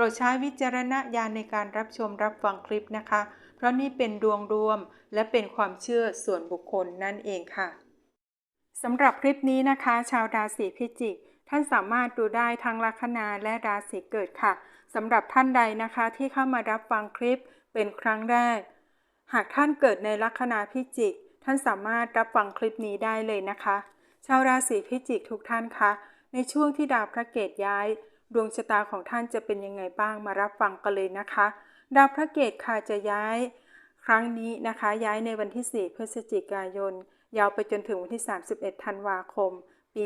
รดใช้วิจารณญาณในการรับชมรับฟังคลิปนะคะ เพราะนี่เป็นดวงรวมและเป็นความเชื่อส่วนบุคคลนั่นเองค่ะสำหรับคลิปนี้นะคะ ชาวราศีพิจิก ท่านสามารถดูได้ทั้งลัคนาและราศีเกิดค่ะสำหรับท่านใดนะคะที่เข้ามารับฟังคลิปเป็นครั้งแรก หากท่านเกิดในลัคนาพิจิก ท่านสามารถรับฟังคลิปนี้ได้เลยนะคะ ชาวราศีพิจิกทุกท่านคะในช่วงที่ดาวพระเกตย้าย ดวงชะตาของท่านจะเป็นยังไงบ้างมารับฟังกันเลยนะคะ ดาวพระเกตค่ะจะย้าย ครั้งนี้นะคะ ย้ายในวันที่ 4 พฤศจิกายน ยาวไปจนถึงวันที่ 31 ธันวาคม ปี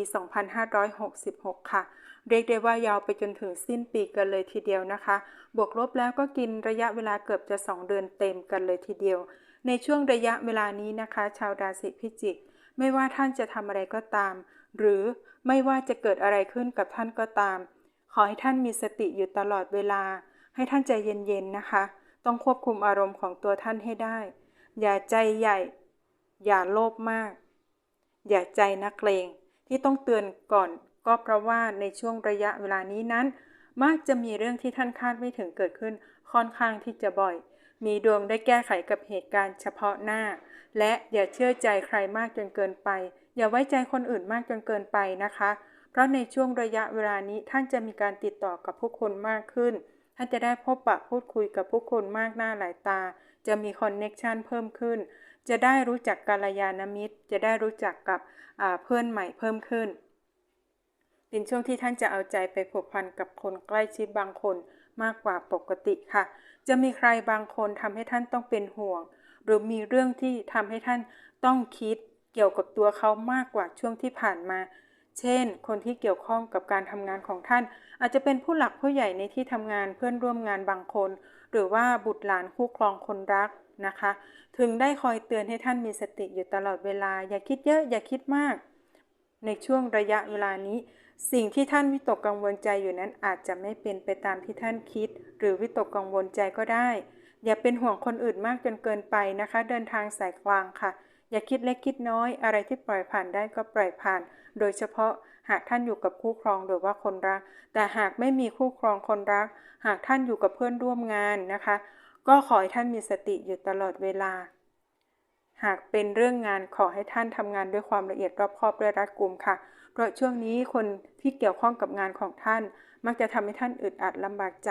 2566 ค่ะ เรียกได้ว่ายาวไปจนถึงสิ้นปีกันเลยทีเดียวนะคะ บวกลบแล้วก็กินระยะเวลาเกือบจะ 2 เดือนเต็มกันเลยทีเดียว ในช่วงระยะเวลานี้นะคะ ชาวราศีพิจิก ไม่ว่าท่านจะทำอะไรก็ตาม หรือไม่ว่าจะเกิดอะไรขึ้นกับท่านก็ตาม ขอให้ท่านมีสติอยู่ตลอดเวลา ให้ท่านใจเย็นๆนะคะ ต้องควบคุมอารมณ์ของตัวท่านให้ได้ อย่าใจใหญ่ อย่าโลภมาก อย่าใจนักเลง ที่ต้องเตือนก่อนก็เพราะว่าในช่วงระยะเวลานี้นั้น มักจะมีเรื่องที่ท่านคาดไม่ถึงเกิดขึ้นค่อนข้างที่จะบ่อย มีดวงได้แก้ไขกับเหตุการณ์เฉพาะหน้า และอย่าเชื่อใจใครมากจนเกินไป อย่าไว้ใจคนอื่นมากจนเกินไปนะคะ เพราะในช่วงระยะเวลานี้ท่านจะมีการติดต่อกับผู้คนมากขึ้น ท่านจะได้พบปะพูดคุยกับผู้คนมากหน้าหลายตา จะมีคอนเน็กชันเพิ่มขึ้น จะได้รู้จักกัลยาณมิตร จะได้รู้จักกับเพื่อนใหม่เพิ่มขึ้น เป็นช่วงที่ท่านจะเอาใจไปผูกพันกับคนใกล้ชิดบางคนมากกว่าปกติค่ะ จะมีใครบางคนทำให้ท่านต้องเป็นห่วง หรือมีเรื่องที่ทำให้ท่านต้องคิดเกี่ยวกับตัวเขามากกว่าช่วงที่ผ่านมา เช่น คนที่เกี่ยวข้องกับการทำงานของท่าน อาจจะเป็นผู้หลักผู้ใหญ่ในที่ทำงานเพื่อนร่วมงานบางคน หรือว่าบุตรหลานคู่ครองคนรักนะคะ ถึงได้คอยเตือนให้ท่านมีสติอยู่ตลอดเวลา อย่าคิดเยอะอย่าคิดมาก ในช่วงระยะเวลานี้ สิ่งที่ท่านวิตกกังวลใจอยู่นั้นอาจจะไม่เป็นไปตามที่ท่านคิด หรือวิตกกังวลใจก็ได้ อย่าเป็นห่วงคนอื่นมากจนเกินไปนะคะ เดินทางสายกลางค่ะ อย่าคิดเล็กคิดน้อยอะไรที่ปล่อยผ่านได้ก็ปล่อยผ่าน โดยเฉพาะหากท่านอยู่กับคู่ครองหรือว่าคนรัก แต่หากไม่มีคู่ครองคนรัก หากท่านอยู่กับเพื่อนร่วมงานนะคะ ก็ขอให้ท่านมีสติอยู่ตลอดเวลา หากเป็นเรื่องงานขอให้ท่านทำงานด้วยความละเอียดรอบคอบและรัดกุมค่ะ เพราะช่วงนี้คนที่เกี่ยวข้องกับงานของท่าน มักจะทำให้ท่านอึดอัดลำบากใจ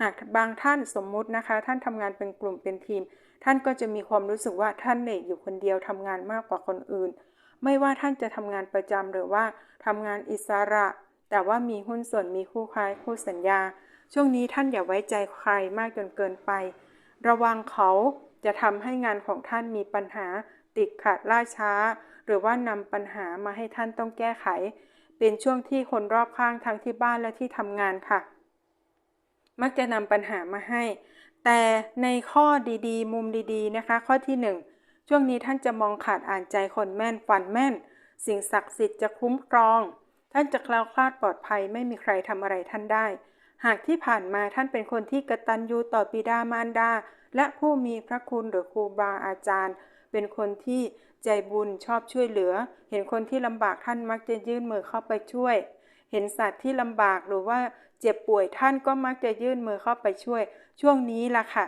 หากบางท่านสมมุตินะคะ ท่านทำงานเป็นกลุ่มเป็นทีม ท่านก็จะมีความรู้สึกว่าท่านเหนื่อยอยู่คนเดียวทำงานมากกว่าคนอื่น ไม่ว่าท่านจะทำงานประจำหรือว่าทำงานอิสระ แต่ว่ามีหุ้นส่วนมีคู่ค้ายคู่สัญญา ช่วงนี้ท่านอย่าไว้ใจใครมากจนเกินไป ระวังเขาจะทำให้งานของท่านมีปัญหาติดขัดล่าช้า หรือว่านำปัญหามาให้ท่านต้องแก้ไข เป็นช่วงที่คนรอบข้างทั้งที่บ้านและที่ทำงานค่ะ มักจะนำปัญหามาให้ แต่ในข้อดีๆ มุมดีๆนะคะ ข้อที่ 1 ช่วงนี้ท่านจะมองขาดอ่านใจคนแม่นฝันแม่น สิ่งศักดิ์สิทธิ์จะคุ้มครอง ท่านจะคล้วคลาดปลอดภัยไม่มีใครทำอะไรท่านได้ หากที่ผ่านมาท่านเป็นคนที่กระตัญญูต่อบิดามารดา และผู้มีพระคุณหรือครูบาอาจารย์ เป็นคนที่ใจบุญชอบช่วยเหลือ เห็นคนที่ลำบากท่านมักจะยื่นมือเข้าไปช่วย เห็นสัตว์ที่ลำบากหรือว่าเจ็บป่วยท่านก็มักจะยื่นมือเข้าไปช่วย ช่วงนี้ล่ะค่ะ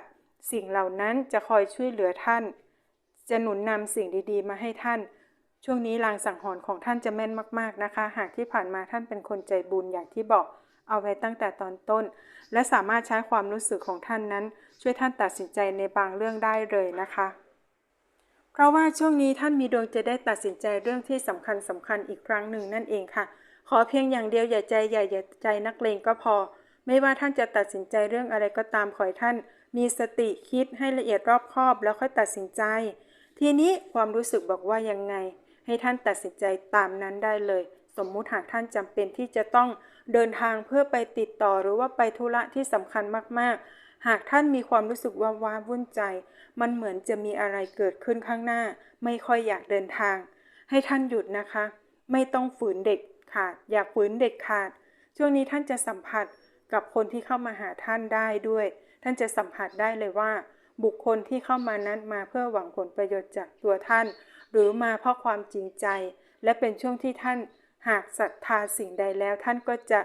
สิ่งเหล่านั้นจะคอยช่วยเหลือท่าน จะหนุนนำสิ่งดีๆ มาให้ท่าน ช่วงนี้ลางสังหรณ์ของท่านจะแม่นมากๆนะคะ หากที่ผ่านมาท่านเป็นคนใจบุญอย่างที่บอกเอาไว้ตั้งแต่ตอนต้น และสามารถใช้ความรู้สึกของท่านนั้น ช่วยท่านตัดสินใจในบางเรื่องได้เลยนะคะ เพราะว่าช่วงนี้ท่านมีดวงจะได้ตัดสินใจเรื่องที่สำคัญสำคัญอีกครั้งหนึ่งนั่นเองค่ะ ขอเพียงอย่างเดียวอย่าใจใหญ่อย่าใจนักเลงก็พอ ไม่ว่าท่านจะตัดสินใจเรื่องอะไรก็ตามขอให้ท่าน มีสติคิดให้ละเอียดรอบคอบแล้วค่อยตัดสินใจ ทีนี้ความรู้สึกบอกว่ายังไง ให้ท่านตัดสินใจตามนั้นได้เลย สมมุติหากท่านจำเป็นที่จะต้องเดินทางเพื่อไปติดต่อหรือว่าไปธุระที่สำคัญมากๆ หากท่านมีความรู้สึกว่าว้าวุ่นใจ มันเหมือนจะมีอะไรเกิดขึ้นข้างหน้า ไม่ค่อยอยากเดินทาง ให้ท่านหยุดนะคะ ไม่ต้องฝืนเด็ก ขาด อย่าฝืนเด็กขาด ช่วงนี้ท่านจะสัมผัสกับคนที่เข้ามาหาท่านได้ด้วย ท่านจะสัมผัสได้เลยว่า บุคคลที่เข้ามานั้นมาเพื่อหวังผลประโยชน์จากตัวท่าน หรือมาเพราะความจริงใจ และเป็นช่วงที่ท่านหากศรัทธาสิ่งใดแล้ว ท่านก็จะ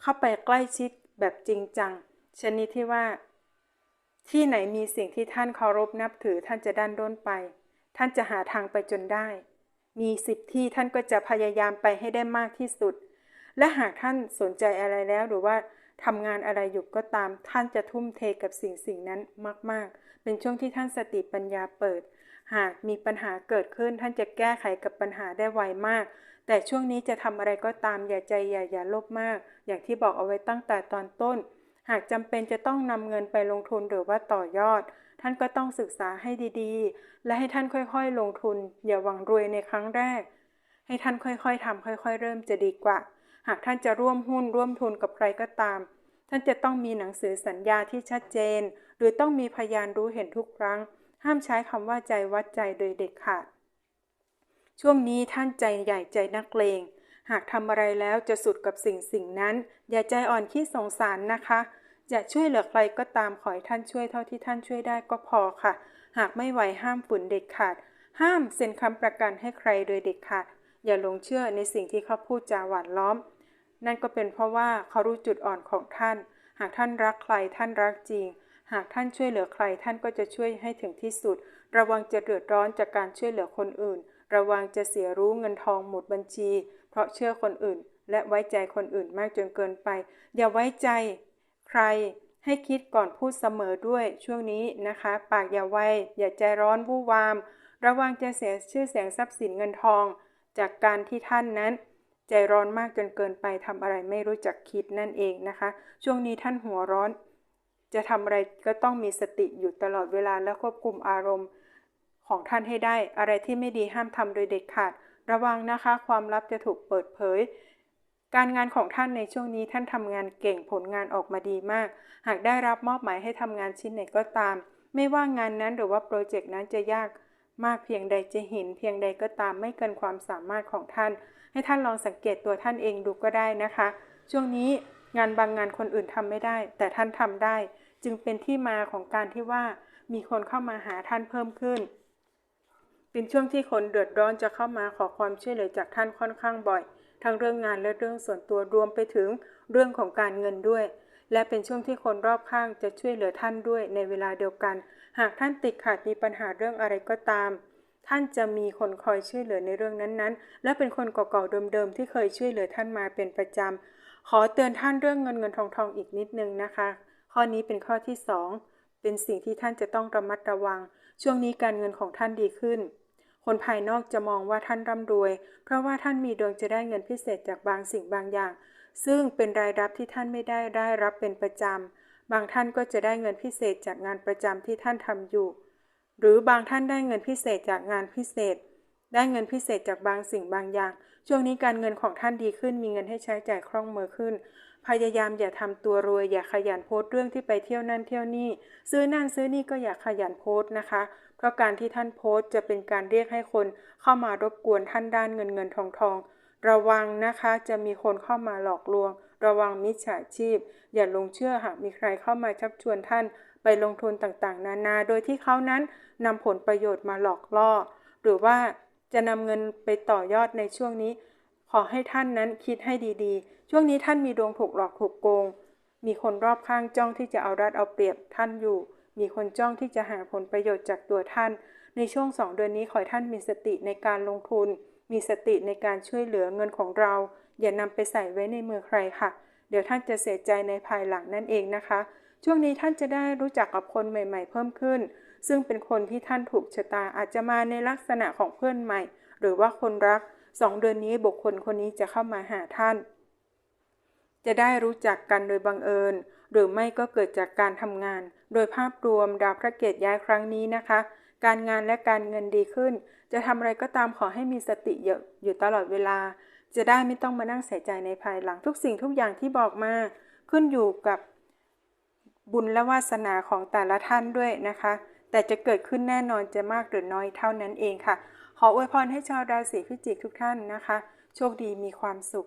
เข้าไปใกล้ชิดแบบจริงจัง ชนิดที่ว่า ที่ไหนมีสิ่งที่ท่านเคารพนับถือท่านจะด้านด้นไป ท่านจะหาทางไปจนได้ มีสิบที่ท่านก็จะพยายามไปให้ได้มากที่สุด และหากท่านสนใจอะไรแล้วหรือว่าทำงานอะไรอยู่ก็ตาม ท่านจะทุ่มเทกับสิ่งสิ่งนั้นมาก ๆ เป็นช่วงที่ท่านสติปัญญาเปิด หากมีปัญหาเกิดขึ้นท่านจะแก้ไขกับปัญหาได้ไวมาก แต่ช่วงนี้จะทำอะไรก็ตามอย่าใจอย่าอย่าโลภมาก อย่างที่บอกเอาไว้ตั้งแต่ตอนต้น หากจำเป็นจะต้องนำเงินไปลงทุนหรือว่าต่อยอด ท่านก็ต้องศึกษาให้ดีๆ และให้ท่านค่อยๆ ลงทุน อย่าหวังรวยในครั้งแรก ให้ท่านค่อยๆทำค่อย ๆ เริ่มจะดีกว่า หากท่านจะร่วมหุ้นร่วมทุนกับใครก็ตาม ท่านจะต้องมีหนังสือสัญญาที่ชัดเจน หรือต้องมีพยานรู้เห็นทุกครั้ง ห้ามใช้คำว่าใจวัดใจโดยเด็ดขาดช่วงนี้ท่านใจใหญ่ใจนักเลง หากทำอะไรแล้วจะสุดกับสิ่งสิ่งนั้น อย่าใจอ่อนขี้สงสารนะคะ จะช่วยเหลือใครก็ตามขอให้ท่านช่วยเท่าที่ท่านช่วยได้ก็พอค่ะ หากไม่ไหวห้ามฝืนเด็ดขาด ห้ามเซ็นคำประกันให้ใครโดยเด็ดขาด อย่าลงเชื่อในสิ่งที่เขาพูดจาหวานล้อม นั่นก็เป็นเพราะว่าเขารู้จุดอ่อนของท่าน หากท่านรักใครท่านรักจริง หากท่านช่วยเหลือใครท่านก็จะช่วยให้ถึงที่สุด ระวังจะเดือดร้อนจากการช่วยเหลือคนอื่น ระวังจะเสียรู้เงินทองหมดบัญชี เพราะเชื่อคนอื่น และไว้ใจคนอื่นมากจนเกินไป อย่าไว้ใจ ใครให้คิดก่อนพูดเสมอด้วยช่วงนี้นะคะ ปากอย่าไวอย่าใจร้อนวู่วาม ระวังจะเสียชื่อเสียงทรัพย์สินเงินทอง จากการที่ท่านนั้น ใจร้อนมากจนเกินไปทำอะไรไม่รู้จักคิดนั่นเองนะคะ ช่วงนี้ท่านหัวร้อน จะทำอะไรก็ต้องมีสติอยู่ตลอดเวลาและควบคุมอารมณ์ของท่านให้ได้ อะไรที่ไม่ดีห้ามทำโดยเด็ดขาด ระวังนะคะ ความลับจะถูกเปิดเผย การงานของท่านในช่วงนี้ท่านทำงานเก่งผลงานออกมาดีมาก หากได้รับมอบหมายให้ทำงานชิ้นไหนก็ตาม ไม่ว่างานนั้นหรือว่าโปรเจกต์นั้นจะยากมากเพียงใดจะหินเพียงใดก็ตามไม่เกินความสามารถของท่าน ให้ท่านลองสังเกตตัวท่านเองดูก็ได้นะคะ ช่วงนี้งานบางงานคนอื่นทำไม่ได้ แต่ท่านทำได้ จึงเป็นที่มาของการที่ว่า มีคนเข้ามาหาท่านเพิ่มขึ้น เป็นช่วงที่คนเดือดร้อนจะเข้ามาขอความช่วยเหลือจากท่านค่อนข้างบ่อย ทั้งเรื่องงานและเรื่องส่วนตัวรวมไปถึงเรื่องของการเงินด้วย และเป็นช่วงที่คนรอบข้างจะช่วยเหลือท่านด้วยในเวลาเดียวกัน หากท่านติดขัดมีปัญหาเรื่องอะไรก็ตาม ท่านจะมีคนคอยช่วยเหลือในเรื่องนั้นๆ และเป็นคนเก่าๆเดิมๆที่เคยช่วยเหลือท่านมาเป็นประจำขอเตือนท่านเรื่องเงินเงินทองทองอีกนิดนึงนะคะ ข้อนี้เป็นข้อที่ 2 เป็นสิ่งที่ท่านจะต้องระมัดระวัง ช่วงนี้การเงินของท่านดีขึ้น คนภายนอกจะมองว่าท่านร่ำรวย เพราะว่าท่านมีดวงจะได้เงินพิเศษจากบางสิ่งบางอย่าง ซึ่งเป็นรายรับที่ท่านไม่ได้ได้รับเป็นประจำ บางท่านก็จะได้เงินพิเศษจากงานประจำที่ท่านทำอยู่ หรือบางท่านได้เงินพิเศษจากงานพิเศษ ได้เงินพิเศษจากบางสิ่งบางอย่าง ช่วงนี้การเงินของท่านดีขึ้น มีเงินให้ใช้จ่ายคล่องมือขึ้น พยายามอย่าทำตัวรวย อย่าขยันโพสต์เรื่องที่ไปเที่ยวนั่นเที่ยวนี่ ซื้อนั่นซื้อนี่ก็อย่าขยันโพสต์นะคะ ราะการที่ท่านโพสต์จะเป็นการเรียกให้คนเข้ามารบกวนท่านด้านเงินเงินทองทอง ระวังนะคะจะมีคนเข้ามาหลอกลวง ระวังมิจฉาชีพ อย่าลงเชื่อหากมีใครเข้ามาชักชวนท่านไปลงทุนต่างๆ นานา โดยที่เขานั้นนำผลประโยชน์มาหลอกล่อ หรือว่าจะนำเงินไปต่อยอดในช่วงนี้ ขอให้ท่านนั้นคิดให้ดีๆ ช่วงนี้ท่านมีดวงถูกหลอกถูกโกง มีคนรอบข้างจ้องที่จะเอารัดเอาเปรียบท่านอยู่ มีคนจ้องที่จะหาผลประโยชน์จากตัวท่าน ในช่วงสองเดือนนี้ขอให้ท่านมีสติในการลงทุน มีสติในการช่วยเหลือเงินของเรา อย่านำไปใส่ไว้ในมือใครค่ะ เดี๋ยวท่านจะเสียใจในภายหลังนั่นเองนะคะ ช่วงนี้ท่านจะได้รู้จักกับคนใหม่ ๆ เพิ่มขึ้น ซึ่งเป็นคนที่ท่านถูกชะตาอาจจะมาในลักษณะของเพื่อนใหม่ หรือว่าคนรักสองเดือนนี้บุคคลคนนี้จะเข้ามาหาท่าน จะได้รู้จักกันโดยบังเอิญ หรือไม่ก็เกิดจากการทำงาน โดยภาพรวมดาวพระเกตย้ายครั้งนี้นะคะ การงานและการเงินดีขึ้น จะทำอะไรก็ตามขอให้มีสติเยอะอยู่ตลอดเวลา จะได้ไม่ต้องมานั่งเสียใจในภายหลังทุกสิ่งทุกอย่างที่บอกมา ขึ้นอยู่กับบุญและวาสนาของแต่ละท่านด้วยนะคะ แต่จะเกิดขึ้นแน่นอนจะมากหรือน้อยเท่านั้นเองค่ะ ขออวยพรให้ชาวราศีพิจิกทุกท่านนะคะ โชคดีมีความสุข